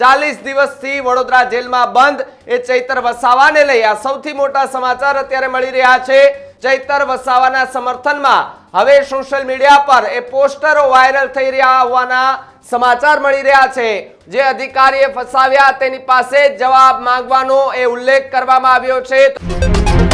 ચાલીસ દિવસથી વડોદરા જેલમાં બંધ. એ ચૈતર વસાવાને લઈ આ સૌથી મોટા સમાચાર અત્યારે મળી રહ્યા છે. ચૈતર વસાવાના સમર્થનમાં હવે સોશિયલ મીડિયા પર એ પોસ્ટરો વાયરલ થઈ રહ્યા હોવાના સમાચાર મળી રહ્યા છે. જે અધિકારીએ ફસાવ્યા તેની પાસે જવાબ માંગવાનો એ ઉલ્લેખ કરવામાં આવ્યો છે.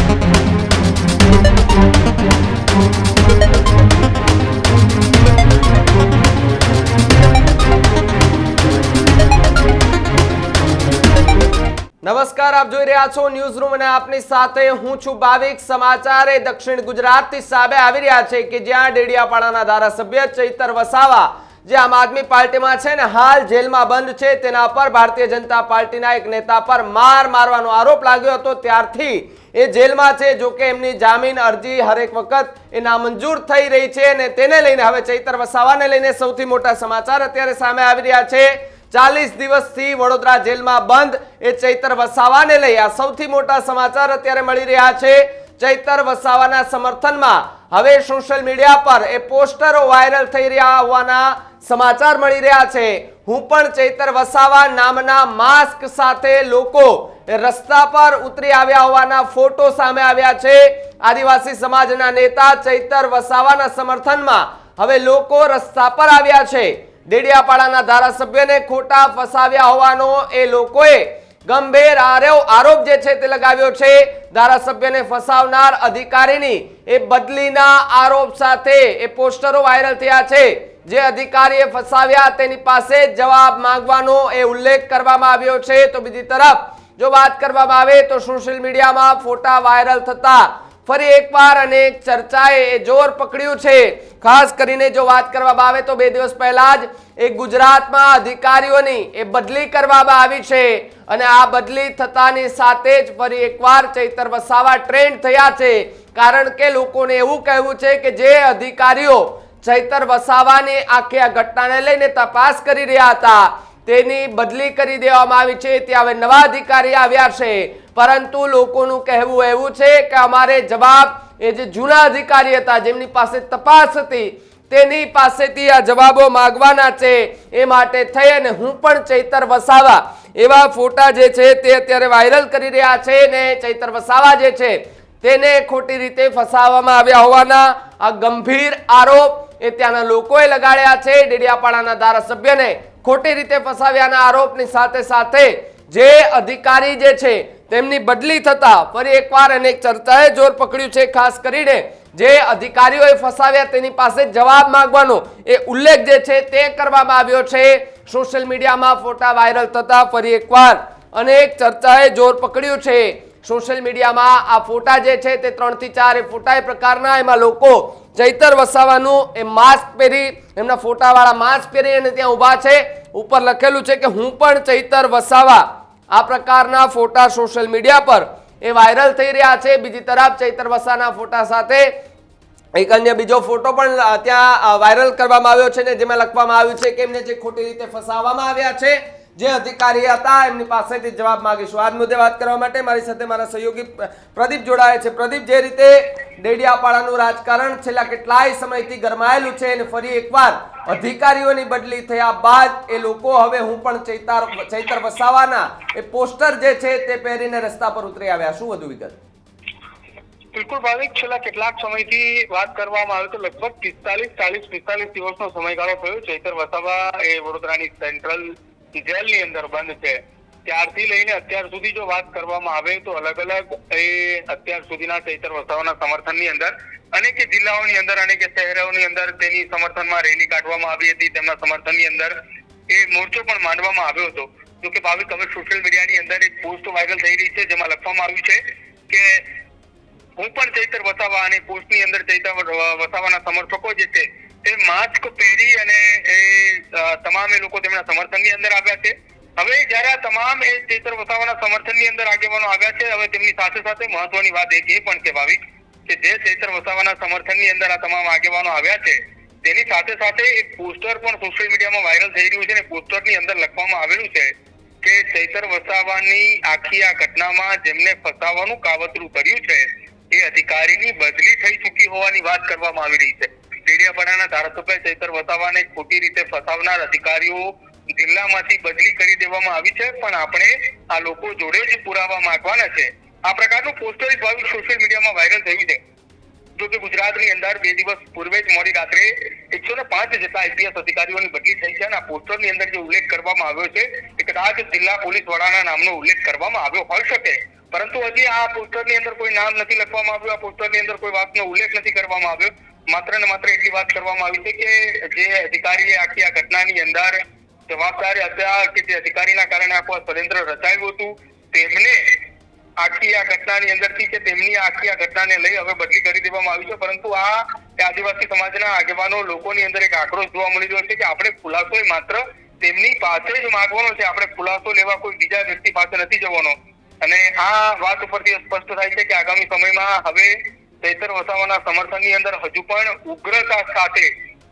નમસ્કાર, આપ જોઈ રહ્યા છો ન્યૂઝ રૂમ અને આપની સાથે હું છું ભાવિક. સમાચાર એ દક્ષિણ ગુજરાતથી સામે આવી રહ્યા છે કે જ્યાં ડેડિયાપાડાના ધારાસભ્ય ચૈતર વસાવા, જે આમ આદમી પાર્ટીમાં છે ને, હાલ જેલમાં બંધ છે. તેના પર ભારતીય જનતા પાર્ટીના એક નેતા પર માર મારવાનો આરોપ લાગ્યો હતો. ત્યારથી એ જેલમાં છે. જો કે એમની જામીન અરજી હરેક વખત એ નામંજૂર થઈ રહી છે અને તેને લઈને હવે ચૈતર વસાવાને લઈને સૌથી મોટા સમાચાર અત્યારે સામે આવી રહ્યા છે. ચાલીસ દિવસથી વડોદરા જેલમાં બંધ. એ ચૈતર વસાવાને લઈ આ સૌથી મોટા સમાચાર અત્યારે મળી રહ્યા છે. ચૈતર વસાવાના સમર્થનમાં હવે સોશિયલ મીડિયા પર એ પોસ્ટરો વાયરલ થઈ રહ્યા હોવાના સમાચાર મળી રહ્યા છે. હું પણ ચૈતર વસાવા નામના માસ્ક સાથે લોકો રસ્તા પર ઉતરી આવ્યા હોવાના ફોટો સામે આવ્યા છે. આદિવાસી સમાજના નેતા ચૈતર વસાવાના સમર્થનમાં હવે લોકો રસ્તા પર આવ્યા છે. ડેડિયાપાડાના ધારાસભ્યને ખોટા ફસાવ્યા હોવાનો એ લોકોએ ગંભીર આરોપ જે છે તે લગાવ્યો છે. ધારાસભ્યને ફસાવનાર અધિકારીની એ બદલીના આરોપ સાથે એ પોસ્ટરો વાયરલ થયા છે. જે અધિકારીએ ફસાવ્યા તેની પાસે જવાબ માંગવાનો એ ઉલ્લેખ કરવામાં આવ્યો છે. તો બીજી તરફ જો વાત કરવામાં આવે તો સોશિયલ મીડિયામાં ફોટા વાયરલ થતા ફરી એકવાર અનેક ચર્ચાએ જોર પકડ્યું છે. ખાસ કરીને જો વાત કરવામાં આવે તો બે દિવસ પહેલા જ એ ગુજરાતમાં અધિકારીઓની એ બદલી કરવામાં આવી છે અને આ બદલી થતાની સાથે જ ફરી એકવાર ચૈતર વસાવા ટ્રેન્ડ થયા છે. કારણ કે લોકોને એવું કહેવું છે કે જે અધિકારીઓ ચૈતર વસાવાની આખી આ ઘટનાને લઈને તપાસ કરી રહ્યા હતા તેની બદલી કરી દેવામાં આવી છે. ત્યાં હવે નવા અધિકારી આવ્યા છે. પરંતુ લોકોનું કહેવું એવું છે કે અમારે જવાબ એ જે જૂના અધિકારી હતા, જેમની પાસે તપાસ હતી, તેની પાસેથી આ જવાબો માગવાના છે. એ માટે થઈ અને હું પણ ચૈતર વસાવા એવા ફોટા જે છે તે અત્યારે વાયરલ કરી રહ્યા છે ને ચૈતર વસાવા જે છે તેને ખોટી રીતે ફસાવવામાં આવ્યા હોવાના આ ગંભીર આરોપ એ ત્યાંના લોકોએ લગાડ્યા છે. ડેડિયાપાડાના ધારાસભ્યને ખોટી રીતે ફસાવ્યાના આરોપની સાથે સાથે જે અધિકારી જે છે તેમની બદલી થતા ફરી એકવાર અનેક ચર્ચાએ જોર પકડ્યું છે, ખાસ કરીને જે અધિકારીઓએ ફસાવ્યા તેની પાસે જવાબ માંગવાનો એ ઉલ્લેખ જે છે તે કરવામાં આવ્યો છે. સોશિયલ મીડિયામાં ફોટા વાયરલ થતા ફરી એકવાર અનેક ચર્ચાએ જોર પકડ્યું છે. સોશિયલ મીડિયામાં આ ફોટા જે છે તે ત્રણથી ચાર એ ફોટા એ પ્રકારના, એમાં લોકો ચૈતર વસાવાનું, એ માસ્ક પહેરી, એમના ફોટાવાળા માસ્ક પહેરી અને ત્યાં ઊભા છે. ઉપર લખેલું છે કે હું પણ ચૈતર વસાવા. આ પ્રકારના ફોટા સોશિયલ મીડિયા પર એ વાયરલ થઈ રહ્યા છે. બીજી તરફ ચૈતર વસાના ફોટા સાથે એક અન્ય બીજો ફોટો પણ ત્યાં વાયરલ કરવામાં આવ્યો છે ને જેમાં લખવામાં આવ્યું છે કે એમને જે ખોટી રીતે ફસાવવામાં આવ્યા છે. જે અધિકારી હતા, એમની પાસેથી જવાબ માંગીશું. આજ મુદ્દે વાત કરવા માટે મારી સાથે મારા સહયોગી પ્રદીપ જોડાયા છે. પ્રદીપ, જે રીતે ડેડિયાપાડાનું રાજકારણ છેલ્લા કેટલાય સમયથી ગરમાયેલું છે અને ફરી એકવાર અધિકારીઓની બદલી થયા બાદ એ લોકો હવે હું પણ ચૈતર ચૈતર વસાવાના એ પોસ્ટર જે છે તે પહેરીને રસ્તા પર ઉતરી આવ્યા. શું વધુ વિગત? બિલકુલ ભાવિક, છેલ્લા કેટલાક સમયથી વાત કરવામાં આવે તો લગભગ પિસ્તાલીસ, ચાલીસ, પિસ્તાલીસ દિવસનો સમયગાળો થયો. ચૈતર વસાવા એ વડોદરાની સેન્ટ્રલ જેલની અંદર બંધ છે. ત્યારથી લઈને અત્યાર સુધી જો વાત કરવામાં આવે તો અલગ અલગ એ અત્યાર સુધીના ચૈતર વસાવાના સમર્થનની અંદર અનેક જિલ્લાઓની અંદર અનેક શહેરોની અંદર તેની સમર્થનમાં રેલી કાઢવામાં આવી હતી, તેમના સમર્થનની અંદર એ મોરચો પણ માંડવામાં આવ્યો હતો. જો કે ભાવિક હવે સોશિયલ મીડિયાની અંદર એક પોસ્ટ વાયરલ થઈ રહી છે, જેમાં લખવામાં આવ્યું છે કે હું પણ ચૈતર વસાવા અને પોસ્ટની અંદર ચૈતર વસાવાના સમર્થકો જે છે તે માસ્ક પહેરી અને એ તમામે એ લોકો તેમના સમર્થનની અંદર આવ્યા છે. હવે જ્યારે તમામ એ ચેતર વસાવાના સમર્થનની અંદર આગેવાનો આવ્યા છે, હવે તેમની સાથે સાથે મહત્વની વાત એક એ પણ છે ભાવિક કે જે ચેતર વસાવાના સમર્થનની અંદર આ તમામ આગેવાનો આવ્યા છે, તેની સાથે સાથે એક પોસ્ટર પણ સોશિયલ મીડિયામાં વાયરલ થઈ રહ્યું છે અને પોસ્ટરની અંદર લખવામાં આવેલું છે કે ચૈતર વસાવાની આખી આ ઘટનામાં જેમને ફસાવાનું કાવતરું કર્યું છે, એ અધિકારીની બદલી થઈ ચૂકી હોવાની વાત કરવામાં આવી રહી છે. ડેડિયાપાડાના ધારાસભ્ય ચૈતર વસાવાને ખોટી રીતે ફસાવનાર અધિકારીઓ જિલ્લામાંથી બદલી કરી દેવામાં આવી છે, પણ આપણે આ લોકો જોડે જ પુરાવા માંગવાના છે. આ પ્રકારનું પોસ્ટર ભાવિક સોશિયલ મીડિયામાં વાયરલ થયું છે. જો કે ગુજરાતની અંદર બે દિવસ પૂર્વે જ મોડી રાત્રે એકસો ને પાંચ જેટલા આઈપીએસ અધિકારીઓની બદલી થઈ છે અને આ પોસ્ટરની અંદર જે ઉલ્લેખ કરવામાં આવ્યો છે, એ કદાચ જિલ્લા પોલીસ વડાના નામનો ઉલ્લેખ કરવામાં આવ્યો હોઈ શકે. પરંતુ હજી આ પોસ્ટરની અંદર કોઈ નામ નથી લખવામાં આવ્યું, આ પોસ્ટરની અંદર કોઈ વાતનો ઉલ્લેખ નથી કરવામાં આવ્યો. માત્ર ને માત્ર એટલી વાત કરવામાં આવી છે કે જે અધિકારીએ આખી આ ઘટનાની અંદર જવાબદાર હતા કે જે અધિકારીના કારણે આખું આ ષડયંત્ર રચાયું હતું, તેમને આખી આ ઘટનાની અંદરથી કે તેમની આખી આ ઘટનાને લઈ હવે બદલી કરી દેવામાં આવી છે. પરંતુ આ આદિવાસી સમાજના આગેવાનો લોકોની અંદર એક આક્રોશ જોવા મળી રહ્યો છે કે આપણે ખુલાસો માત્ર તેમની પાસે જ માંગવાનો છે. આપણે ખુલાસો લેવા કોઈ બીજા વ્યક્તિ પાસે નથી જવાનો. અને આ વાત ઉપરથી સ્પષ્ટ થાય છે કે આગામી સમયમાં હવે ચૈતર વસાવાના સમર્થનની અંદર હજુ પણ ઉગ્રતા સાથે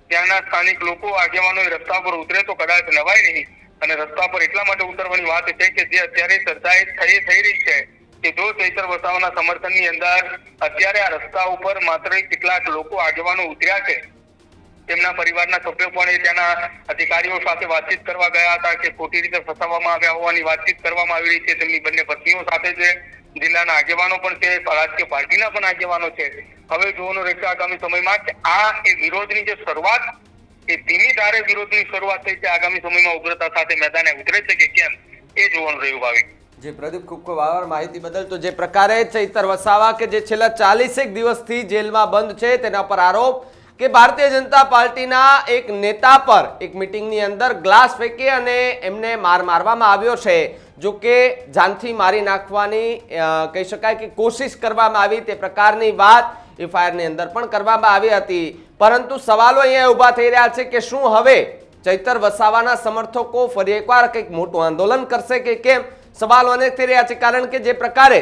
ત્યાંના સ્થાનિક લોકો, આગેવાનો રસ્તા પર ઉતરે તો કદાચ નવાય નહીં. અને રસ્તા પર એટલા માટે ઉતરવાની વાત છે કે જે અત્યારે ચર્ચાએ થઈ થઈ રહી છે કે જો ચૈતર વસાવાના સમર્થનની અંદર અત્યારે આ રસ્તા ઉપર માત્ર કેટલાક લોકો, આગેવાનો ઉતર્યા છે. તેમના પરિવારના સભ્યો પણ ત્યાંના અધિકારીઓ સાથે વાતચીત કરવા ગયા હતા કે ખોટી રીતે ફસાવવામાં આવ્યા હોવાની વાતચીત કરવામાં આવી રહી છે. તેમની બંને પત્નીઓ સાથે છે. જિલ્લાના આગેવાનો પણ છે, રાજકીય પાર્ટીના પણ આગેવાનો છે. હવે જોવાનું રહેશે આગામી સમયમાં કે આ એ વિરોધની જે શરૂઆત, એ ધીમી ધારે વિરોધની શરૂઆત થઈ છે, આગામી સમયમાં ઉગ્રતા સાથે મેદાને ઉતરે છે કે કેમ, એ જોવાનું રહ્યું ભાવિક. જે પ્રદીપ, ખૂબ ખૂબ આભાર. માહિતી બદલ તો જે પ્રકારે ચૈતર વસાવા કે જે છેલ્લા ચાલીસેક દિવસથી જેલમાં બંધ છે, તેના પર આરોપ કે ભારતીય જનતા પાર્ટીના એક નેતા પર એક મિટિંગની અંદર ગ્લાસ ફેંકી અને એમને માર મારવામાં આવ્યો છે. જો કે જાનથી મારી નાખવાની કહી શકાય કે કોશિશ કરવામાં આવી તે પ્રકારની વાત એફઆઈઆરની અંદર પણ કરવામાં આવી હતી. પરંતુ સવાલો અહીંયા ઊભા થઈ રહ્યા છે કે શું હવે ચૈતર વસાવાના સમર્થકો ફરી એકવાર કંઈક મોટું આંદોલન કરશે કે કેમ? સવાલો અનેક થઈ રહ્યા છે. કારણ કે જે પ્રકારે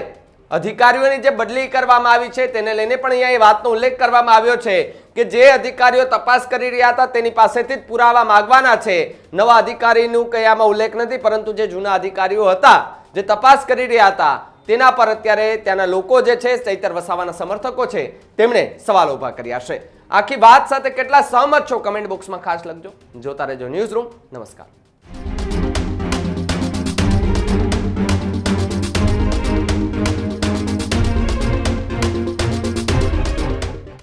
અધિકારીઓની જે બદલી કરવામાં આવી છે, તેને લઈને પણ અહીંયા એ વાતનો ઉલ્લેખ કરવામાં આવ્યો છે. કે જે અધિકારીઓ તપાસ કરી રહ્યા હતા તેની પાસેથી જ પુરાવા માંગવાના છે. નવા અધિકારીનું કંઈ આમાં ઉલ્લેખ નથી, પરંતુ જે જૂના અધિકારીઓ હતા, જે તપાસ કરી રહ્યા હતા, તેના પર અત્યારે ત્યાંના લોકો જે છે, ચૈતર વસાવાના સમર્થકો છે, તેમણે સવાલો ઊભા કર્યા છે. આખી વાત સાથે કેટલા સહમત છો? કમેન્ટ બોક્સમાં ખાસ લખજો. જોતા રહેજો ન્યૂઝ રૂમ. નમસ્કાર.